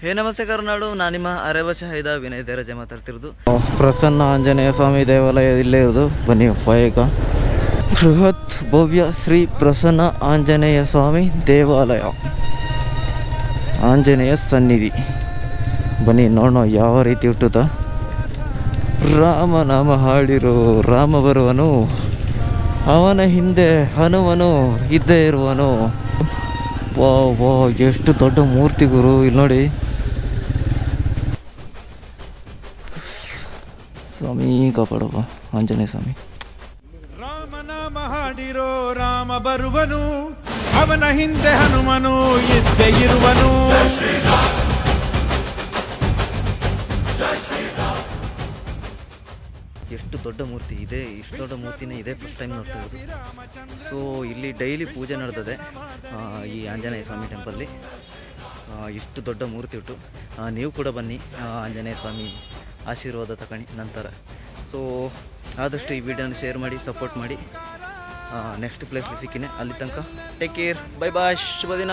ಹೇ ನಮಸ್ತೆ ಕರ್ನಾಡು, ನಾನು ನಿಮ್ಮ ಅರೆವಶ ಹೈದ ವಿನಯ್ ದೇರಜೆ ಮಾತಾಡ್ತಿರೋದು. ಪ್ರಸನ್ನ ಆಂಜನೇಯ ಸ್ವಾಮಿ ದೇವಾಲಯ ಇಲ್ಲೇ ಇರೋದು. ಬನ್ನಿ ಉಪಾಯಕ ಬೃಹತ್ ಭವ್ಯ ಶ್ರೀ ಪ್ರಸನ್ನ ಆಂಜನೇಯ ಸ್ವಾಮಿ ದೇವಾಲಯ. ಆಂಜನೇಯ ಸನ್ನಿಧಿ. ಬನ್ನಿ, ನೋಡೋಣ ಯಾವ ರೀತಿ ಹುಟ್ಟುತ್ತ. ರಾಮ ನಾಮ ಹಾಡಿರೋ ರಾಮ ಬರುವನು, ಅವನ ಹಿಂದೆ ಹನುಮನು ಇದ್ದೇ ಇರುವನು. ವಾ ವಾ ಎಷ್ಟು ದೊಡ್ಡ ಮೂರ್ತಿ ಗುರು ಇಲ್ಲಿ ನೋಡಿ ಸ್ವಾಮಿ ಕಾಪಾಡಪ್ಪ. ಆಂಜನೇಯ ಸ್ವಾಮಿ. ರಾಮನಾಮ ಹಾಡಿರೋ ರಾಮ ಬರುವನು ಅವನ ಹಿಂದೆ ಹನುಮನು ಇದ್ದೇ ಇರುವನು. ಎಷ್ಟು ದೊಡ್ಡ ಮೂರ್ತಿ ಇದೆ ಇಷ್ಟು ದೊಡ್ಡ ಮೂರ್ತಿನೇ ಇದೆ ಫಸ್ಟ್ ಟೈಮ್ ನೋಡ್ತಾ ಇರೋದು. ಸೊ ಇಲ್ಲಿ ಡೈಲಿ ಪೂಜೆ ನಡೆದಿದೆ ಈ ಆಂಜನೇಯ ಸ್ವಾಮಿ ಟೆಂಪಲ್ಲಿ ಇಷ್ಟು ದೊಡ್ಡ ಮೂರ್ತಿ ಉಂಟು. ಆ, ನೀವು ಕೂಡ ಬನ್ನಿ ಆಂಜನೇಯ ಸ್ವಾಮಿ ಆಶೀರ್ವಾದ ತಗೊಳ್ಳಿ ನಂತರ. ಸೊ ಆದಷ್ಟು ಈ ವಿಡಿಯೋನ ಶೇರ್ ಮಾಡಿ ಸಪೋರ್ಟ್ ಮಾಡಿ. ನೆಕ್ಸ್ಟ್ ಪ್ಲೇಸ್ಗೆ ಸಿಕ್ಕಿನಿ. ಅಲ್ಲಿ ತನಕ ಟೇಕ್ ಕೇರ್ ಬೈ ಬಾಯ್ ಶುಭ ದಿನ